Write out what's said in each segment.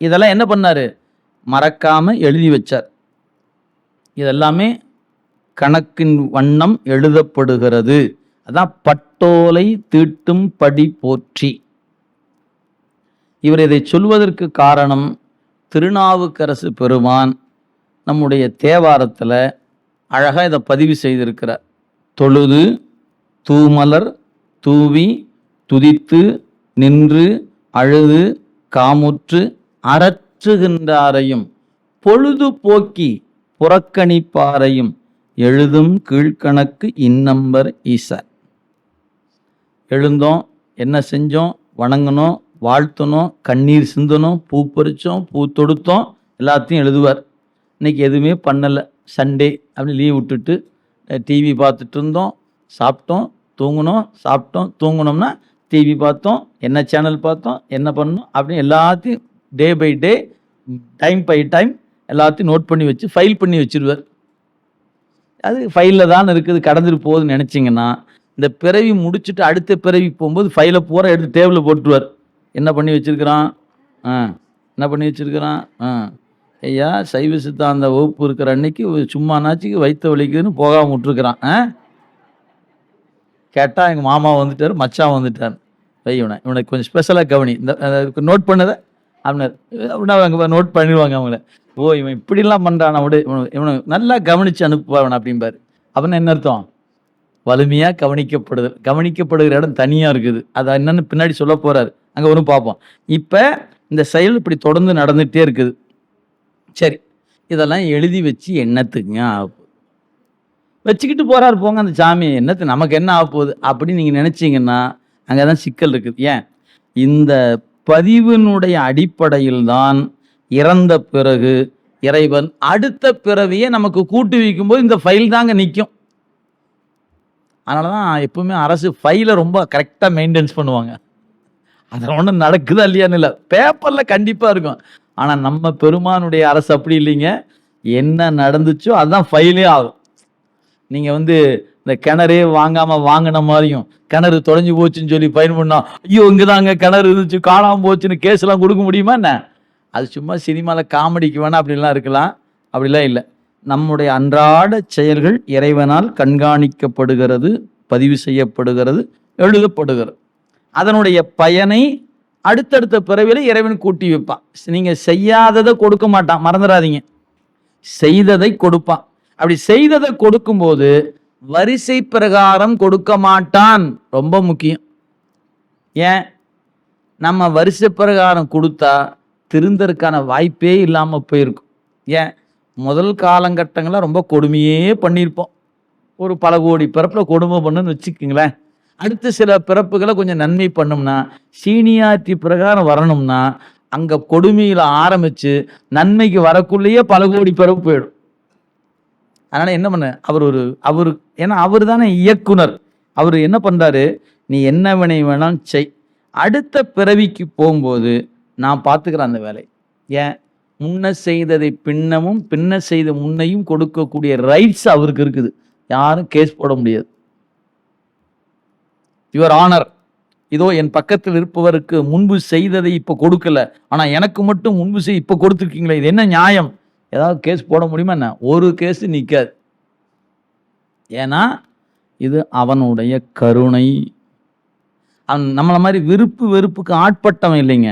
இதெல்லாம் என்ன பண்ணார்? மறக்காமல் எழுதி வச்சார். இதெல்லாமே கணக்கின் வண்ணம் எழுதப்படுகிறது. அதான் பட்டோலை தீட்டும் படி போற்றி. இவர் இதை சொல்வதற்கு காரணம் திருநாவுக்கரசு பெருமான் நம்முடைய தேவாரத்தில் அழகாக இதை பதிவு செய்திருக்கிறார். தொழுது தூமலர் தூவி துதித்து நின்று அழுது காமுற்று அறற்றுகின்றாரையும் பொழுது போக்கி புறக்கணிப்பாரையும் எழுதும் கீழ்கணக்கு இன்னம்பர் ஈசர். எழுந்தோம் என்ன செஞ்சோம்? வணங்கினோம் வாழ்த்தணும் கண்ணீர் சிந்தணும் பூ பறித்தோம் பூ தொடுத்தோம் எல்லாத்தையும் எழுதுவார். இன்னைக்கு எதுவுமே பண்ணலை. சண்டே அப்படின்னு லீவ் விட்டுட்டு டிவி பார்த்துட்டு இருந்தோம் சாப்பிட்டோம் தூங்கினோம் சாப்பிட்டோம் தூங்கினோம்னா டிவி பார்த்தோம் என்ன சேனல் பார்த்தோம் என்ன பண்ணோம் அப்படின்னு எல்லாத்தையும் day by day time by time எல்லாத்தையும் நோட் பண்ணி வச்சு ஃபைல் பண்ணி வச்சிருவார். அது ஃபைலில் தான் இருக்குது கடந்துட்டு போகுதுன்னு நினச்சிங்கன்னா இந்த பிறவி முடிச்சுட்டு அடுத்த பிறவி போகும்போது ஃபைலை பூரா எடுத்து டேபிளில் போட்டுருவார். என்ன பண்ணி வச்சுருக்கிறான்? ஆ என்ன பண்ணி வச்சுருக்கிறான்? ஆ ஐயா சைவ சித்தாந்த வகுப்பு இருக்கிற அன்னைக்கு சும்மா நாச்சுக்கு வயிற்று வலிக்குதுன்னு போகாமல் விட்டுருக்குறான். ஆ? கேட்டால் எங்கள் மாமா வந்துட்டார் மச்சான் வந்துட்டார். வை இவனை இவனுக்கு கொஞ்சம் ஸ்பெஷலாக கவனி. இந்த நோட் பண்ணதை? அப்படின்னா அவங்க நோட் பண்ணிடுவாங்க அவங்கள. ஓ இவன் இப்படிலாம் பண்ணுறான் விடு. இவனை இவனை நல்லா கவனித்து அனுப்புவான் அப்படிம்பாரு. அப்படின்னு என்ன அர்த்தம்? வலிமையாக கவனிக்கப்படுதல் கவனிக்கப்படுகிற இடம் தனியாக இருக்குது. அது என்னென்னு பின்னாடி சொல்ல போகிறாரு அங்கே வரும் பார்ப்போம். இப்போ இந்த செயல் இப்படி தொடர்ந்து நடந்துகிட்டே இருக்குது. சரி இதெல்லாம் எழுதி வச்சு என்னத்துக்குங்க ஆகும் வச்சுக்கிட்டு போகிறாரு போங்க அந்த சாமி. என்னத்து நமக்கு என்ன ஆக போகுது? அப்படின்னு நீங்கள் நினச்சிங்கன்னா அங்கே தான் சிக்கல் இருக்குது. ஏன்? இந்த பதிவினுடைய அடிப்படையில் தான் இறந்த பிறகு இறைவன் அடுத்த பிறவியை நமக்கு கூட்டு வைக்கும்போது இந்த ஃபைல் தாங்க நிற்கும் அதனால தான் எப்பவுமே அரசு ஃபைலை ரொம்ப கரெக்டாக மெயின்டைன்ஸ் பண்ணுவாங்க. அதில் ஒன்றும் நடக்குதா இல்லையான்னு இல்லை. பேப்பரில் கண்டிப்பாக இருக்கும். ஆனால் நம்ம பெருமானுடைய அரசு அப்படி இல்லைங்க. என்ன நடந்துச்சோ அதுதான் ஃபைலே ஆகும். நீங்கள் வந்து இந்த கிணறே வாங்காமல் வாங்கின மாதிரியும் கிணறு தொலைஞ்சு போச்சுன்னு சொல்லி பயன் பண்ணோம் ஐயோ இங்கேதாங்க கிணறு இருந்துச்சு காணாமல் போச்சுன்னு கேஸ்லாம் கொடுக்க முடியுமா என்ன? அது சும்மா சினிமாவில் காமெடிக்கு வேணா அப்படிலாம் இருக்கலாம். அப்படிலாம் இல்லை. நம்முடைய அன்றாட செயல்கள் இறைவனால் கண்காணிக்கப்படுகிறது பதிவு செய்யப்படுகிறது எழுதப்படுகிறது. அதனுடைய பயனை அடுத்தடுத்த பிறவில இறைவன் கூட்டி வைப்பான். நீங்கள் செய்யாததை கொடுக்க மாட்டான். மறந்துடாதீங்க. செய்ததை கொடுப்பான். அப்படி செய்ததை கொடுக்கும்போது வரிசை பிரகாரம் கொடுக்க மாட்டான். ரொம்ப முக்கியம். ஏன்? நம்ம வரிசை பிரகாரம் கொடுத்தா திருந்தறதுக்கான வாய்ப்பே இல்லாமல் போயிருக்கும். ஏன்? முதல் காலகட்டங்களில் ரொம்ப கொடுமையே பண்ணியிருப்போம். ஒரு பல கோடி பிறப்பில் கொடுமை பண்ணுன்னு வச்சுக்கோங்களேன். அடுத்த சில பிறப்புகளை கொஞ்சம் நன்மை பண்ணோம்னா சீனியாரிட்டி பிரகாரம் வரணும்னா அங்கே கொடுமையில் ஆரம்பித்து நன்மைக்கு வரக்குள்ளேயே பல கோடி பிறப்பு போயிடும். அதனால் என்ன பண்ண? அவர் ஒரு அவர் ஏன்னா அவர் தானே இயக்குனர். அவர் என்ன பண்ணுறாரு நீ என்ன வினை வேணாலும் செய். அடுத்த பிறவிக்கு போகும்போது நான் பார்த்துக்கிறேன் அந்த வேலை. ஏன்? முன்ன செய்ததை பின்னமும் பின்ன செய்த முன்னையும் கொடுக்கக்கூடிய ரைட்ஸ் அவருக்கு இருக்குது. யாரும் கேஸ் போட முடியாது. யுவர் ஆனர் இதோ என் பக்கத்தில் இருப்பவருக்கு முன்பு செய்ததை இப்போ கொடுக்கல. ஆனால் எனக்கு மட்டும் முன்பு செய் இப்போ கொடுத்துருக்கீங்களே இது என்ன நியாயம்? ஏதாவது கேஸ் போட முடியுமா என்ன? ஒரு கேஸ் நிற்காது ஏன்னா இது அவனுடைய கருணை. அவன் நம்மளை மாதிரி விருப்பு வெறுப்புக்கு ஆட்பட்டவன் இல்லைங்க.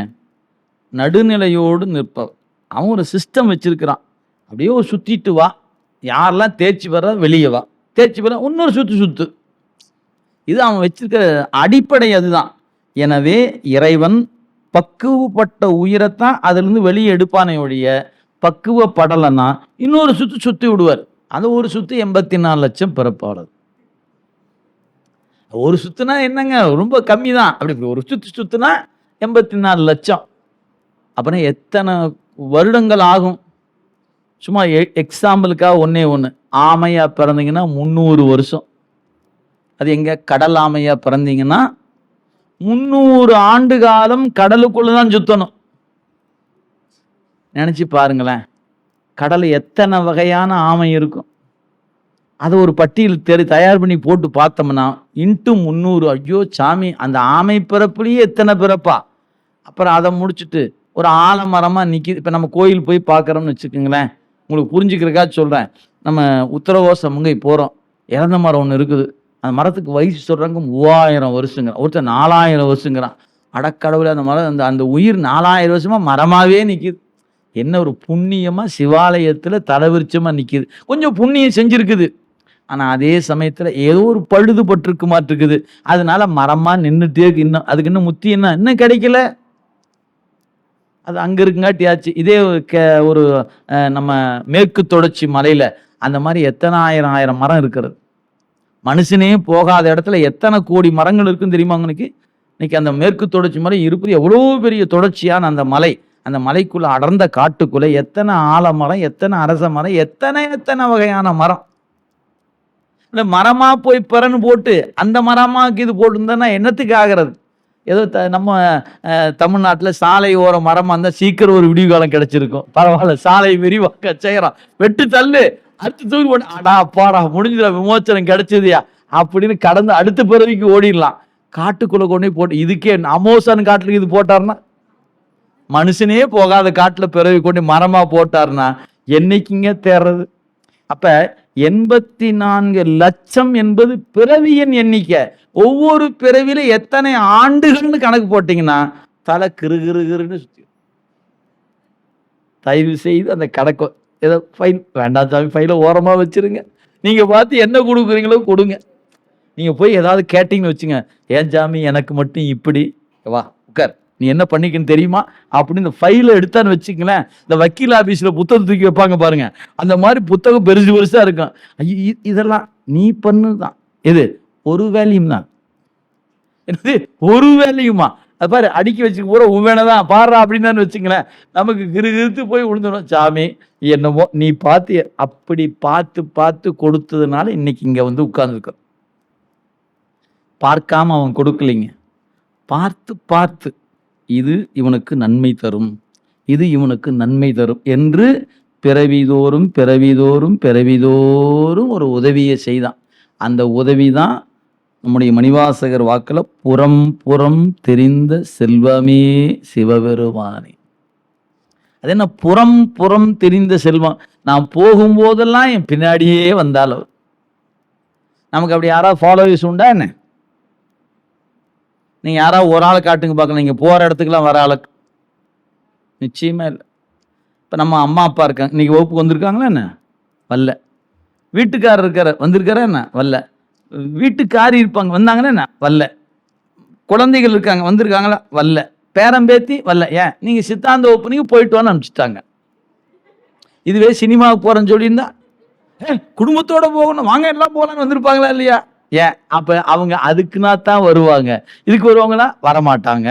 நடுநிலையோடு நிற்பவன். அவன் ஒரு சிஸ்டம் வச்சிருக்கிறான். அப்படியே ஒரு சுற்றிட்டு வா. யாரெல்லாம் தேய்ச்சி வர வெளியே வா. தேய்ச்சி வர இன்னொரு சுற்று சுத்து. இது அவன் வச்சிருக்கிற அடிப்படை அதுதான். எனவே இறைவன் பக்குவப்பட்ட உயிரைத்தான் அதுலேருந்து வெளியே எடுப்பானே ஒழிய பக்குவப்படலைன்னா இன்னொரு சுற்று சுற்றி விடுவார். அந்த ஒரு சுற்று எண்பத்தி நாலு லட்சம் பிறப்பாளர். ஒரு சுத்துனா என்னங்க? ரொம்ப கம்மி தான் அப்படி இப்படி ஒரு சுத்து சுத்துனா எண்பத்தி நாலு லட்சம். அப்புறம் எத்தனை வருடங்கள் ஆகும்? சும்மா எக்ஸாம்பிளுக்காக ஒன்றே ஒன்று ஆமையாக பிறந்தீங்கன்னா முந்நூறு வருஷம். அது எங்கே? கடல் ஆமையாக பிறந்தீங்கன்னா முந்நூறு ஆண்டு காலம் கடலுக்குள்ளே தான் சுத்தணும். நினச்சி பாருங்களேன். கடலை எத்தனை வகையான ஆமை இருக்கும். அதை ஒரு பட்டியல் தெரி தயார் பண்ணி போட்டு பார்த்தோம்னா இன்ட்டு முந்நூறு ஐயோ சாமி அந்த ஆமை பிறப்புலேயே எத்தனை பிறப்பா? அப்புறம் அதை முடிச்சுட்டு ஒரு ஆலமரமாக நிற்கிது இப்போ நம்ம கோயில் போய் பார்க்குறோம்னு வச்சுக்கோங்களேன். உங்களுக்கு புரிஞ்சுக்கிறக்கா சொல்கிறேன் நம்ம உத்தரகோச முங்கை போகிறோம் இறந்த மரம் ஒன்று இருக்குது. அந்த மரத்துக்கு வயசு சொல்கிறாங்க மூவாயிரம் வருஷங்கிறான். ஒருத்தர் நாலாயிரம் வருஷங்கிறான். அடக்கடவுளே அந்த மரம் அந்த அந்த உயிர் நாலாயிரம் வருஷமாக மரமாகவே நிற்கிது என்ன ஒரு புண்ணியமாக சிவாலயத்தில் தலைவிருச்சமாக நிற்கிது கொஞ்சம் புண்ணியம் செஞ்சுருக்குது. ஆனால் அதே சமயத்தில் ஏதோ ஒரு பழுது பட்டிருக்கு மாட்டிருக்குது. அதனால மரமாக நின்றுட்டே இருக்கு. இன்னும் அதுக்கு இன்னும் முத்தி என்ன? இன்னும் கிடைக்கல. அது அங்கே இருக்குங்காட்டியாச்சு. இதே க ஒரு நம்ம மேற்கு தொடர்ச்சி மலையில் அந்த மாதிரி எத்தனை ஆயிரம் ஆயிரம் மரம் இருக்கிறது. மனுஷனே போகாத இடத்துல எத்தனை கோடி மரங்கள் இருக்குன்னு தெரியுமா உங்களுக்கு? இன்னைக்கு அந்த மேற்கு தொடர்ச்சி மலை இருப்பது எவ்வளோ பெரிய தொடர்ச்சியான அந்த மலை. அந்த மலைக்குள்ளே அடர்ந்த காட்டுக்குள்ளே எத்தனை ஆலமரம் எத்தனை அரச மரம் எத்தனை எத்தனை வகையான மரம்? இல்லை மரமாக போய் பிறன்னு போட்டு அந்த மரமாக இது போட்டுருந்தா என்னத்துக்கு ஆகிறது? ஏதோ த நம்ம தமிழ்நாட்டில் சாலை ஓர மரமாக இருந்தால் சீக்கிரம் ஒரு விடிவு காலம் பரவாயில்ல சாலை விரிவாக்க செய்கிறான் வெட்டு தள்ளு அடுத்து தூக்கி போட்டு அடா அப்பாடா முடிஞ்சிட விமோச்சனம் கிடைச்சதுயா? அப்படின்னு கடந்து அடுத்த பிறவிக்கு ஓடிடலாம். காட்டுக்குள்ளே கொண்டு போய் போட்டு இதுக்கே அமோசன் காட்டுக்கு இது போட்டாருன்னா மனுஷனே போகாத காட்டில் பிறவி கொண்டு மரமாக போட்டாருன்னா என்னைக்குங்க தேர்றது? அப்போ எண்பத்தி நான்கு லட்சம் என்பது பிறவியின் எண்ணிக்கை. ஒவ்வொரு பிறவியில எத்தனை ஆண்டுகள்னு கணக்கு போட்டிங்கன்னா தலை கிருகிருகிருன்னு சுற்றி தயவு செய்து அந்த கணக்கு ஏதோ ஃபைல் வேண்டாம் சாமி ஃபைலை ஓரமாக வச்சுருங்க. நீங்கள் பார்த்து என்ன கொடுக்குறீங்களோ கொடுங்க. நீங்கள் போய் ஏதாவது கேட்டிங்கன்னு வச்சுங்க ஏன் சாமி எனக்கு மட்டும் இப்படி? வா உட்கார். நீ என்ன பண்ணிக்கன்னு தெரியுமா? அப்படின்னு இந்த ஃபைலை எடுத்தான்னு வச்சுங்களேன் இந்த வக்கீல் ஆஃபீஸில் புத்தகம் தூக்கி வைப்பாங்க பாருங்க. அந்த மாதிரி புத்தகம் பெருசு பெருசாக இருக்கும். ஐயோ, இதெல்லாம் நீ பண்ணுதான். எது? ஒரு வேலையும் தான். என்னது? ஒரு வேலையுமா? அது பாரு அடுக்கி வச்சுக்க பூரா உன் வேணதான் பாடுறா அப்படின்னு வச்சுங்களேன் நமக்கு கிரு கிருத்து போய் விழுந்துடும் சாமி என்னமோ நீ பார்த்து அப்படி பார்த்து பார்த்து கொடுத்ததுனால இன்னைக்கு இங்கே வந்து உட்கார்ந்துருக்க. பார்க்காம அவன் கொடுக்கலைங்க. பார்த்து பார்த்து இது இவனுக்கு நன்மை தரும். இது இவனுக்கு நன்மை தரும் என்று பிறவிதோறும் பிறவிதோறும் பிறவிதோறும் ஒரு உதவியை செய்தான். அந்த உதவி தான் நம்முடைய மணிவாசகர் வாக்கில் புறம் புறம் தெரிந்த செல்வமே சிவபெருமானே அது என்ன? புறம் புறம் தெரிந்த செல்வம் நான் போகும்போதெல்லாம் என் பின்னாடியே வந்தாலும் நமக்கு அப்படி யாராவது ஃபாலோவர்ஸ் உண்டா என்ன? நீங்கள் யாராவது ஒரு ஆளை காட்டுங்க பார்க்கலாம் நீங்கள் போகிற இடத்துக்குலாம் வர ஆளு நிச்சயமே இல்லை. இப்போ நம்ம அம்மா அப்பா இருக்காங்க. இன்றைக்கி வகுப்புக்கு வந்திருக்காங்களா என்ன? வரல. வீட்டுக்காரர் இருக்கிற வந்திருக்காரா என்ன? வரல. வீட்டுக்காரி இருப்பாங்க. வந்தாங்கன்னா என்ன? வரல. குழந்தைகள் இருக்காங்க. வந்திருக்காங்களா? வரல. பேரம்பேத்தி? வரல. ஏன்? நீங்கள் சித்தாந்த ஓப்பனிங் போயிட்டு வான்னு அனுப்பிச்சிட்டாங்க. இதுவே சினிமாவுக்கு போகிறேன்னு சொல்லியிருந்தா குடும்பத்தோடு போகணும். வாங்க எல்லாம் போகலான்னு வந்திருப்பாங்களா இல்லையா? ஏன்? அப்போ அவங்க அதுக்குனா தான் வருவாங்க. இதுக்கு வருவாங்களா வரமாட்டாங்க.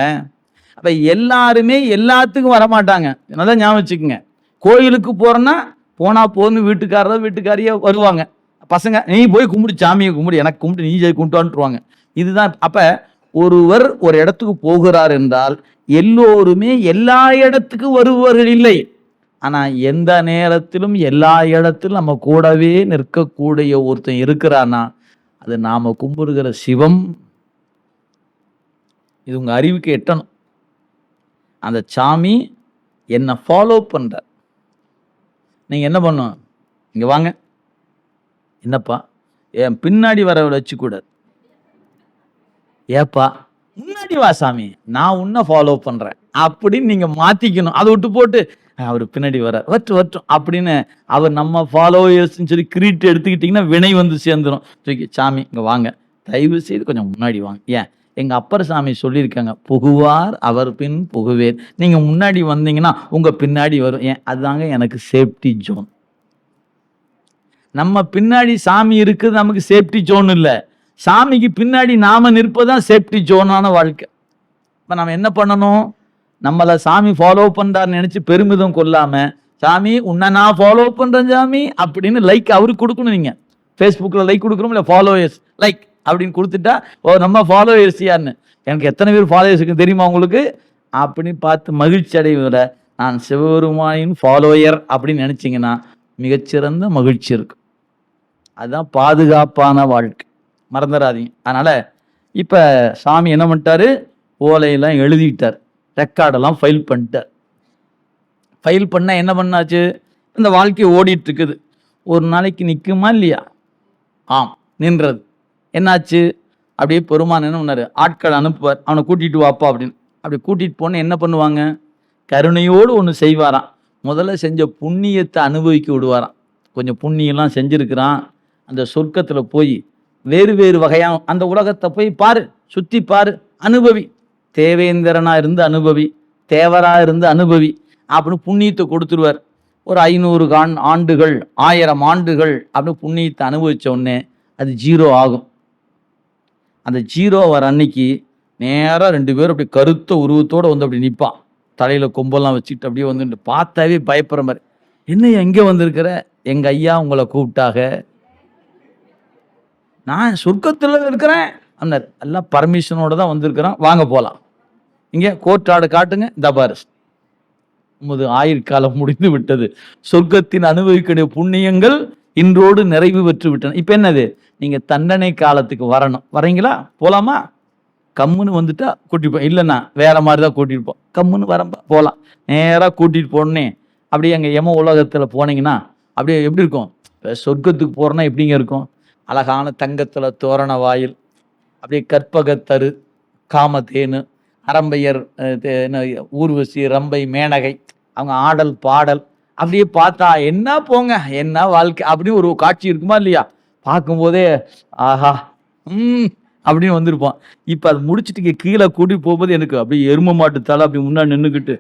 அப்போ எல்லாருமே எல்லாத்துக்கும் வரமாட்டாங்க. நல்லா ஞாபகம் வச்சுக்கோங்க. கோயிலுக்கு போகிறோன்னா போனால் போகணும் வீட்டுக்காரரோ வீட்டுக்காரியோ வருவாங்க. பசங்க நீ போய் கும்பிடு சாமியை கும்பிடு எனக்கு கும்பிட்டு நீ ஜெய் கும்பிட்டுவான்ட்டுருவாங்க இதுதான் அப்போ ஒருவர் ஒரு இடத்துக்கு போகிறார் என்றால் எல்லோருமே எல்லா இடத்துக்கும் வருபவர்கள் இல்லை. ஆனால் எந்த நேரத்திலும் எல்லா இடத்திலும் நம்ம கூடவே நிற்கக்கூடிய ஒருத்தன் இருக்கிறான்னா அது நாம் கும்பிடுகிற சிவம் இது உங்கள் அறிவுக்கு எட்டணும். அந்த சாமி என்னை ஃபாலோ பண்ணுறார் நீங்கள் என்ன பண்ணும்? இங்கே வாங்க. என்னப்பா? என் பின்னாடி வர வச்சுக்கூடாது ஏப்பா? முன்னாடி வா சாமி. நான் உன்னை ஃபாலோ பண்ணுறேன் அப்படின்னு நீங்கள் மாற்றிக்கணும் அதை விட்டு போட்டு அவர் பின்னாடி வரார் வட்டும் வற்றும் அப்படின்னு அவர் நம்ம ஃபாலோயர்ஸ்னு சொல்லி கிரீட் எடுத்துக்கிட்டிங்கன்னா வினை வந்து சேர்ந்துடும் தூக்கி சாமி இங்கே வாங்க. தயவு செய்து கொஞ்சம் முன்னாடி வாங்க. ஏன்? எங்கள் அப்பர் சாமி சொல்லியிருக்காங்க புகுவார் அவர் பின் புகுவேர். நீங்கள் முன்னாடி வந்தீங்கன்னா உங்கள் பின்னாடி வரும். ஏன்? அதுதாங்க எனக்கு சேஃப்டி ஜோன் நம்ம பின்னாடி சாமி இருக்குது நமக்கு சேஃப்டி ஜோன் இல்லை. சாமிக்கு பின்னாடி நாம நிற்பதான் சேஃப்டி ஜோனான வாழ்க்கை. இப்போ நம்ம என்ன பண்ணணும்? நம்மளை சாமி ஃபாலோ பண்ணுறாருன்னு நினச்சி பெருமிதம் கொள்ளாமல் சாமி உன்னை நான் ஃபாலோ பண்ணுறேன் சாமி அப்படின்னு லைக் அவருக்கு கொடுக்கணும் நீங்கள் ஃபேஸ்புக்கில் லைக் கொடுக்குறோம் இல்லை ஃபாலோயர்ஸ் லைக் அப்படின்னு கொடுத்துட்டா ஓ நம்ம ஃபாலோயர்ஸ் யாருன்னு எனக்கு எத்தனை பேர் ஃபாலோயர்ஸ் இருக்கு தெரியுமா உங்களுக்கு? அப்படின்னு பார்த்து மகிழ்ச்சி அடைவதில் நான் சிவபெருமானின் ஃபாலோயர் அப்படின்னு நினச்சிங்கன்னா மிகச்சிறந்த மகிழ்ச்சி இருக்கும். அதுதான் பாதுகாப்பான வாழ்க்கை. மறந்துடாதீங்க. அதனால் இப்போ சாமி என்ன பண்ணிட்டாரு? ஓலையெல்லாம் எழுதிட்டார். ரெக்கார்டெல்லாம் ஃபைல் பண்ணிட்டார் ஃபைல் பண்ணால் என்ன பண்ணாச்சு? இந்த வாழ்க்கை ஓடிட்டு இருக்குது ஒரு நாளைக்கு நிற்குமா இல்லையா? ஆம் நின்றது. என்னாச்சு? அப்படியே பெருமான் என்ன பண்ணார்? ஆட்கள் அனுப்புவார். அவனை கூட்டிகிட்டு வாப்பா அப்படின்னு. அப்படி கூட்டிகிட்டு போனால் என்ன பண்ணுவாங்க? கருணையோடு ஒன்று செய்வாராம். முதல்ல செஞ்ச புண்ணியத்தை அனுபவிக்க விடுவாராம். கொஞ்சம் புண்ணியம்லாம் செஞ்சுருக்கிறான். அந்த சொர்க்கத்தில் போய் வேறு வேறு வகையாக அந்த உலகத்தை போய் பாரு சுற்றி பாரு அனுபவி. தேவேந்திரனா இருந்து அனுபவி தேவரா இருந்து அனுபவி அப்படின்னு புண்ணியத்தை கொடுத்துருவார். ஒரு ஐநூறு கான் ஆண்டுகள் ஆயிரம் ஆண்டுகள் அப்படின்னு புண்ணியத்தை அனுபவித்த உடனே அது ஜீரோ ஆகும். அந்த ஜீரோ வர அன்னைக்கு நேராக ரெண்டு பேரும் அப்படி கருத்த உருவத்தோடு வந்து அப்படி நிற்பான் தலையில் கொம்பெல்லாம் வச்சுக்கிட்டு அப்படியே வந்துட்டு பார்த்தாவே பயப்படுற மாதிரி என்ன எங்கே வந்திருக்கிற? எங்கள் ஐயா உங்களை கூப்பிட்டாக? நான் சொர்க்கத்தில் இருக்கிறேன். அண்ணர் எல்லாம் பர்மிஷனோட தான் வந்திருக்கிறேன் வாங்க போகலாம் இங்கே கோர்ட் காட்டுங்க. இந்த பாரு. உமது ஆயுட்காலம் முடிந்து விட்டது. சொர்க்கத்தின் அனுபவிக்கக்கூடிய புண்ணியங்கள் இன்றோடு நிறைவு பெற்று விட்டன. இப்போ என்னது? நீங்கள் தண்டனை காலத்துக்கு வரணும். வரீங்களா? போகலாமா கம்முன்னு வந்துட்டா கூட்டிட்டு இல்லைண்ணா வேற மாதிரி தான் கூட்டிட்டு போம் கம்முன்னு வரம்பா போகலாம் நேராக கூட்டிட்டு போனே அப்படியே அங்கே எம உலகத்தில் போனீங்கன்னா அப்படியே எப்படி இருக்கும்? இப்போ சொர்க்கத்துக்கு போகிறோன்னா எப்படிங்க இருக்கும்? அழகான தங்கத்தில் தோரண வாயில் அப்படியே கற்பகத்தரு காமதேனு அரம்பையர் என்ன, ஊர்வசி ரம்பை மேனகை அவங்க ஆடல் பாடல் அப்படியே பார்த்தா என்ன போங்க என்ன வாழ்க்கை? அப்படின்னு ஒரு காட்சி இருக்குமா இல்லையா? பார்க்கும்போதே ஆஹா ம் அப்படின்னு வந்திருப்பான் இப்போ அது முடிச்சுட்டு கீழே கூட்டி போகும்போது எனக்கு அப்படியே எரும மாட்டு தலை அப்படி முன்னாடி நின்றுக்கிட்டு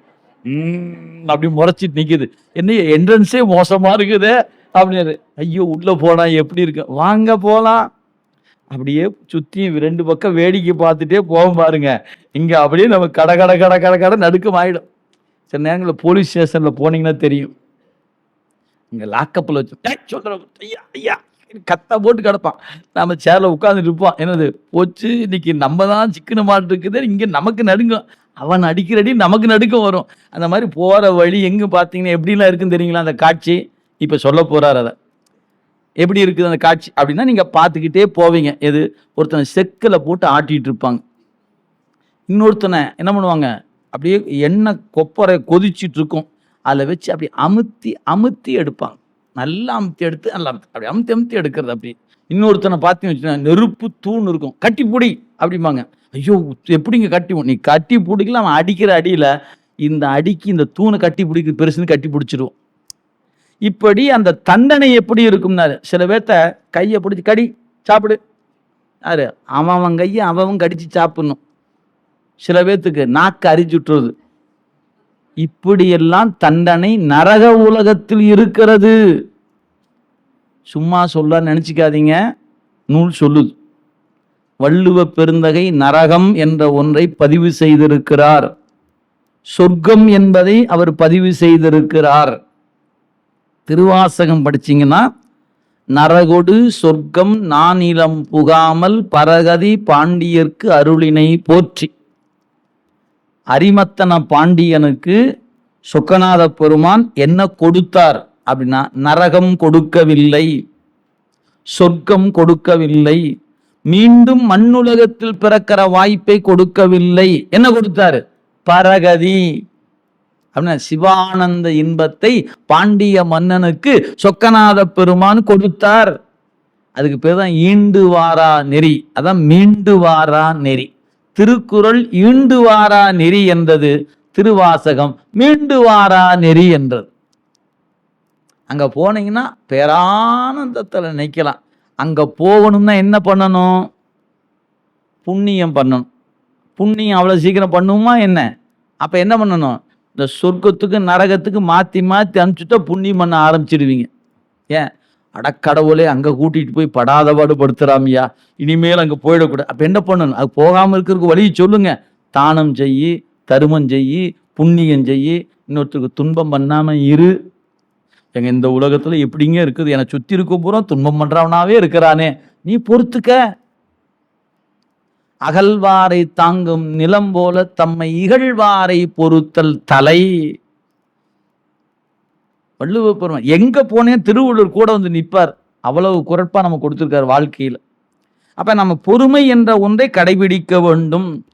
ம் அப்படி முறைச்சிட்டு நிற்கிது என்ன என்ட்ரன்ஸே மோசமாக இருக்குது அப்படின்னு ஐயோ உள்ளே போனால் எப்படி இருக்கு? வாங்க போகலாம் அப்படியே சுற்றி ரெண்டு பக்கம் வேடிக்கை பார்த்துட்டே போவோம் பாருங்க. இங்கே அப்படியே நம்ம கட கட கட கட கட நடுக்கம் ஆகிடும் சில நேரங்களில் போலீஸ் ஸ்டேஷனில் போனீங்கன்னா தெரியும். இங்கே லாக்கப்பில் வச்சு சொல்கிறோம் ஐயா ஐயா கத்தா போட்டு கிடப்பான். நம்ம சேரில் உட்காந்துட்டு இருப்போம். என்னது போச்சு இன்னைக்கு நம்ம தான் சிக்கன மாட்டிருக்குது இங்கே நமக்கு நடுங்கும். அவன் அடிக்கிறடி நமக்கு நடுக்கம் வரும். அந்த மாதிரி போகிற வழி எங்கே பார்த்தீங்கன்னா எப்படிலாம் இருக்குன்னு தெரியுங்களா அந்த காட்சி? இப்போ சொல்ல போகிறார் அதை. எப்படி இருக்குது அந்த காட்சி? அப்படின்னா நீங்கள் பார்த்துக்கிட்டே போவீங்க. எது? ஒருத்தனை செக்கில் போட்டு ஆட்டிகிட்டு இருப்பாங்க. இன்னொருத்தனை என்ன பண்ணுவாங்க? அப்படியே எண்ணெய் கொப்பரை கொதிச்சுட்டு இருக்கும் அதில் வச்சு அப்படி அமுத்தி அமுத்தி எடுப்பாங்க. நல்லா அமுத்தி எடுத்து நல்லா அப்படி அமுத்தி அமுத்தி எடுக்கிறது அப்படி. இன்னொருத்தனை பார்த்து வச்சுக்கோங்க நெருப்பு தூண் இருக்கும். கட்டி பிடி அப்படிம்பாங்க. ஐயோ எப்படிங்க கட்டி நீ கட்டி பிடிக்கல அவன் அடிக்கிற அடியில். இந்த அடிக்கு இந்த தூணை கட்டி பிடிக்க பெருசுன்னு கட்டி பிடிச்சிருவோம். இப்படி அந்த தண்டனை எப்படி இருக்கும்னாரு. சில பேர்த்த கையை பிடிச்சி கடி சாப்பிடு. யாரு? அவன் அவன் கையை அவன் அவன் கடிச்சு சாப்பிடணும். சில பேர்த்துக்கு நாக்கு அரிச்சுட்டுறது இப்படியெல்லாம் தண்டனை நரக உலகத்தில் இருக்கிறது. சும்மா சொல்ல நினச்சிக்காதீங்க. நூல் சொல்லுது. வள்ளுவ பெருந்தகை நரகம் என்ற ஒன்றை பதிவு செய்திருக்கிறார். சொர்க்கம் என்பதை அவர் பதிவு செய்திருக்கிறார். திருவாசகம் படிச்சீங்கன்னா நரகொடு சொர்க்கம் நானிலம் புகாமல் பரகதி பாண்டியர்க்கு அருளினை போற்றி. அரிமத்தன பாண்டியனுக்கு சொக்கநாத பெருமான் என்ன கொடுத்தார் அப்படின்னா நரகம் கொடுக்கவில்லை சொர்க்கம் கொடுக்கவில்லை மீண்டும் மண்ணுலகத்தில் பிறக்கிற வாய்ப்பை கொடுக்கவில்லை. என்ன கொடுத்தாரு? பரகதி. அப்படின்னா சிவானந்த இன்பத்தை பாண்டிய மன்னனுக்கு சொக்கநாத பெருமான் கொடுத்தார். அதுக்கு பேர் தான் ஈண்டு வாரா நெறி. அதான் மீண்டு வாரா நெறி. திருக்குறள் ஈண்டு வாரா நெறி என்றது திருவாசகம் மீண்டு வாரா நெறி என்றது. அங்க போனீங்கன்னா பேரானந்தத்தில் நிற்கலாம் அங்க போகணும்னா என்ன பண்ணணும்? புண்ணியம் பண்ணணும். புண்ணியம் அவ்வளோ சீக்கிரம் பண்ணுமா என்ன? அப்போ என்ன பண்ணணும்? இந்த சொர்க்கத்துக்கு நரகத்துக்கு மாற்றி மாற்றி அனுப்பிச்சுட்டா புண்ணியம் பண்ண ஆரம்பிச்சிடுவீங்க. ஏன்? அடக்கடவுளே அங்கே கூட்டிகிட்டு போய் படாத பாடு படுத்துறாமியா. இனிமேல் அங்கே போயிடக்கூடாது. அப்போ என்ன பண்ணணும்? அது போகாமல் இருக்கிறதுக்கு வழியை சொல்லுங்க. தானம் செய்யி தருமம் செய்யி புண்ணியம் செய்யி இன்னொருத்தருக்கு துன்பம் பண்ணாமல் இரு. எங்க இந்த உலகத்தில் எப்படிங்க இருக்குது? என்னை சுற்றி இருக்க பூரா துன்பம் பண்ணுறவனாவே இருக்கிறானே. நீ பொறுத்துக்க. அகழ்வாரை தாங்கும் நிலம் போல தம்மை இகழ்வாரை பொறுத்தல் தலை. வள்ளுவ பெருமான் எங்க போனேன்? திருவள்ளுவர் கூட வந்து நிற்பார். அவ்வளவு குறைப்பா நம்ம கொடுத்துருக்காரு வாழ்க்கையில். அப்ப நம்ம பொறுமை என்ற ஒன்றை கடைபிடிக்க வேண்டும்.